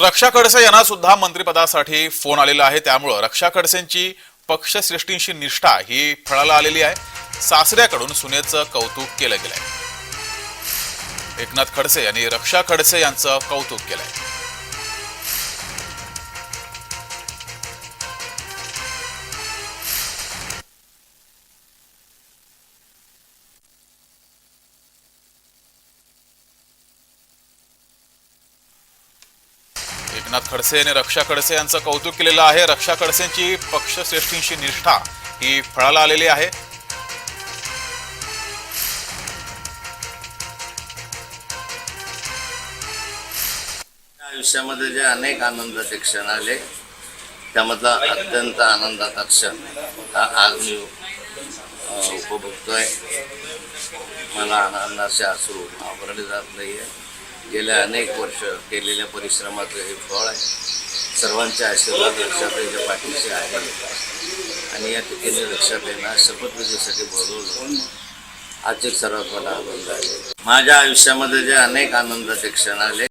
रक्षा खडसे यांना सुद्धा मंत्रिपदासाठी फोन आलेला आहे. त्यामुळं रक्षा खडसेंची पक्षश्रेष्ठींशी निष्ठा ही फळाला आलेली आहे. सासऱ्याकडून सुनेचं कौतुक केलं गेलंय. एकनाथ खडसे यांनी रक्षा खडसे यांचं कौतुक केलंय. एकनाथ खडसे यांनी रक्षा खडसे यांचं कौतुक केलेलं आहे. रक्षा खडसेंची पक्षश्रेष्ठींशी निष्ठा ही फळाला आलेली आहे. आयुष्यामध्ये जे अनेक आनंदाचे क्षण आले त्यामधला अत्यंत आनंदाचा क्षण हा आज मी उपभोगतोय. मला आनंदाचे आसरू आवरले जात नाही आहे गेल्या अनेक वर्ष केलेल्या परिश्रमाचं हे फळ आहे. सर्वांच्या आशीर्वाद रक्षाताईच्या पाठीशी आहे. आणि या ठिकाणी रक्षाताईंना शपथविधीसाठी बोलवलं. आजचे सर्वात मला आनंद आहे. माझ्या आयुष्यामध्ये जे अनेक आनंदाचे क्षण आले